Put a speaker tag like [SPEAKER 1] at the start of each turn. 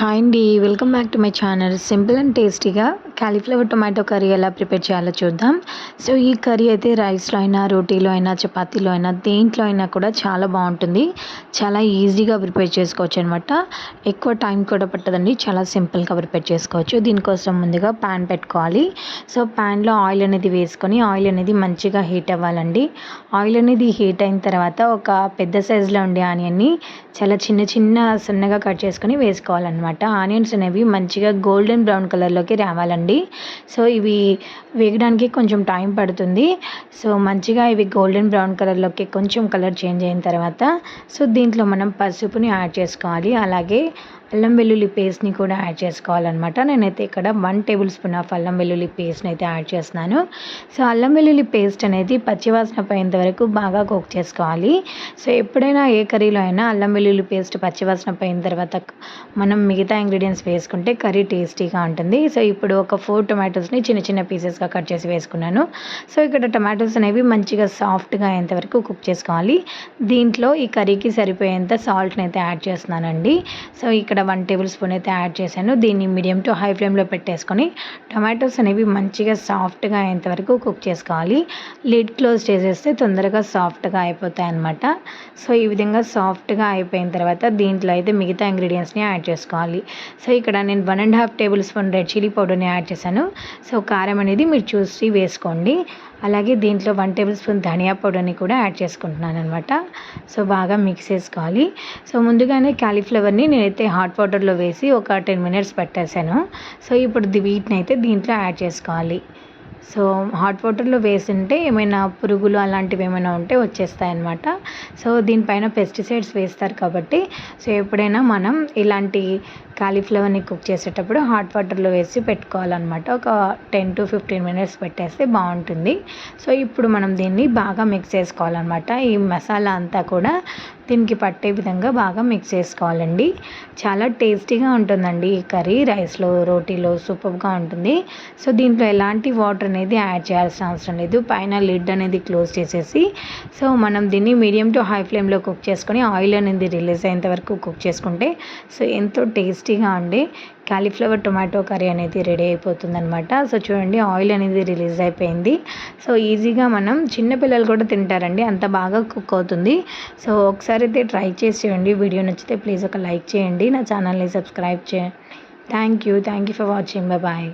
[SPEAKER 1] Hi అండి welcome back to my channel simple and టేస్టీగా cauliflower tomato curry ఎలా prepare చేయాలో చూద్దాం. సో ఈ కర్రీ అయితే రైస్లో అయినా రోటీలో అయినా చపాతీలో అయినా దేంట్లో అయినా కూడా చాలా బాగుంటుంది. చాలా ఈజీగా ప్రిపేర్ చేసుకోవచ్చు అనమాట ఎక్కువ టైం కూడా పట్టదండి. చాలా సింపుల్గా ప్రిపేర్ చేసుకోవచ్చు. దీనికోసం ముందుగా ప్యాన్ పెట్టుకోవాలి. సో ప్యాన్లో ఆయిల్ అనేది వేసుకొని ఆయిల్ అనేది మంచిగా హీట్ అవ్వాలండి. ఆయిల్ అనేది హీట్ అయిన తర్వాత ఒక పెద్ద సైజులో ఉండే ఆనియన్ని చాలా చిన్న చిన్న సన్నగా కట్ చేసుకొని వేసుకోవాలన్నమాట. ఆనియన్స్ అనేవి మంచిగా గోల్డెన్ బ్రౌన్ కలర్లోకి రావాలండి. సో ఇవి వేగడానికి కొంచెం టైం పడుతుంది. సో మంచిగా ఇవి గోల్డెన్ బ్రౌన్ కలర్లోకి కొంచెం కలర్ చేంజ్ అయిన తర్వాత సో దీంట్లో మనం పసుపుని యాడ్ చేసుకోవాలి. అలాగే అల్లం వెల్లుల్లి పేస్ట్ని కూడా యాడ్ చేసుకోవాలన్నమాట. నేనైతే ఇక్కడ వన్ టేబుల్ స్పూన్ ఆఫ్ అల్లం వెల్లుల్లి పేస్ట్ని అయితే యాడ్ చేస్తున్నాను. సో అల్లం వెల్లుల్లి పేస్ట్ అనేది పచ్చివాసన పోయేంత వరకు బాగా కుక్ చేసుకోవాలి. సో ఎప్పుడైనా ఏ కర్రీలో అయినా అల్లం వెల్లుల్లి పేస్ట్ పచ్చివాసన పోయిన తర్వాత మనం మిగతా ఇంగ్రీడియంట్స్ వేసుకుంటే కర్రీ టేస్టీగా ఉంటుంది. సో ఇప్పుడు ఒక ఫోర్ టొమాటోస్ని చిన్న చిన్న పీసెస్గా కట్ చేసి వేసుకున్నాను. సో ఇక్కడ టొమాటోస్ అనేవి మంచిగా సాఫ్ట్గా అయ్యేంత వరకు కుక్ చేసుకోవాలి. దీంట్లో ఈ కర్రీకి సరిపోయేంత సాల్ట్ని అయితే యాడ్ చేస్తున్నానండి. సో ఇక్కడ వన్ టేబుల్ స్పూన్ అయితే యాడ్ చేశాను. దీన్ని మీడియం టు హై ఫ్లేమ్లో పెట్టేసుకొని టొమాటోస్ అనేవి మంచిగా సాఫ్ట్గా అయ్యేంత వరకు కుక్ చేసుకోవాలి. లిడ్ క్లోజ్ చేసేస్తే తొందరగా సాఫ్ట్గా అయిపోతాయి అనమాట సో ఈ విధంగా సాఫ్ట్గా అయిపోయిన తర్వాత దీంట్లో అయితే మిగతా ఇంగ్రీడియంట్స్ని యాడ్ చేసుకోవాలి. సో ఇక్కడ నేను one and half tablespoon red chilli పౌడర్ని యాడ్ చేశాను. సో కారం అనేది మీరు చూసి వేసుకోండి. అలాగే దీంట్లో వన్ టేబుల్ స్పూన్ ధనియా పౌడర్ని కూడా యాడ్ చేసుకుంటున్నాను అనమాట సో బాగా మిక్స్ చేసుకోవాలి. సో ముందుగానే క్యాలీఫ్లవర్ని నేనైతే హాట్ వాటర్లో వేసి ఒక టెన్ మినిట్స్ పెట్టేశాను. సో ఇప్పుడు వీటిని అయితే దీంట్లో యాడ్ చేసుకోవాలి. సో హాట్ వాటర్లో వేసింటే ఏమైనా పురుగులు అలాంటివి ఏమైనా ఉంటే వచ్చేస్తాయన్నమాట. సో దీనిపైన పెస్టిసైడ్స్ వేస్తారు కాబట్టి సో ఎప్పుడైనా మనం ఇలాంటి కాలీఫ్లవర్ని కుక్ చేసేటప్పుడు హాట్ వాటర్లో వేసి పెట్టుకోవాలన్నమాట. ఒక టెన్ టు ఫిఫ్టీన్ మినిట్స్ పెట్టేస్తే బాగుంటుంది. సో ఇప్పుడు మనం దీన్ని బాగా మిక్స్ చేసుకోవాలన్నమాట. ఈ మసాలా అంతా కూడా దీనికి పట్టే విధంగా బాగా మిక్స్ చేసుకోవాలండి. చాలా టేస్టీగా ఉంటుందండి ఈ కర్రీ. రైస్లో రోటీలో సూపర్గా ఉంటుంది. సో దీంట్లో ఎలాంటి వాటర్ అనేది యాడ్ చేయాల్సిన అవసరం లేదు. పైన లిడ్ అనేది క్లోజ్ చేసేసి సో మనం దీన్ని మీడియం టు హై ఫ్లేమ్లో కుక్ చేసుకొని ఆయిల్ అనేది రిలీజ్ అయ్యేంత వరకు కుక్ చేసుకుంటే సో ఎంతో టేస్టీగా ఉండే కాలీఫ్లవర్ టొమాటో కర్రీ అనేది రెడీ అయిపోతుందనమాట సో చూడండి ఆయిల్ అనేది రిలీజ్ అయిపోయింది. సో ఈజీగా మనం చిన్నపిల్లలు కూడా తింటారండి. అంత బాగా కుక్ అవుతుంది. సో ఒకసారి అయితే ట్రై చేసి చూడండి. వీడియో నచ్చితే ప్లీజ్ ఒక లైక్ చేయండి. నా ఛానల్ని సబ్స్క్రైబ్ చేయండి. Thank you. Thank you for watching. Bye bye.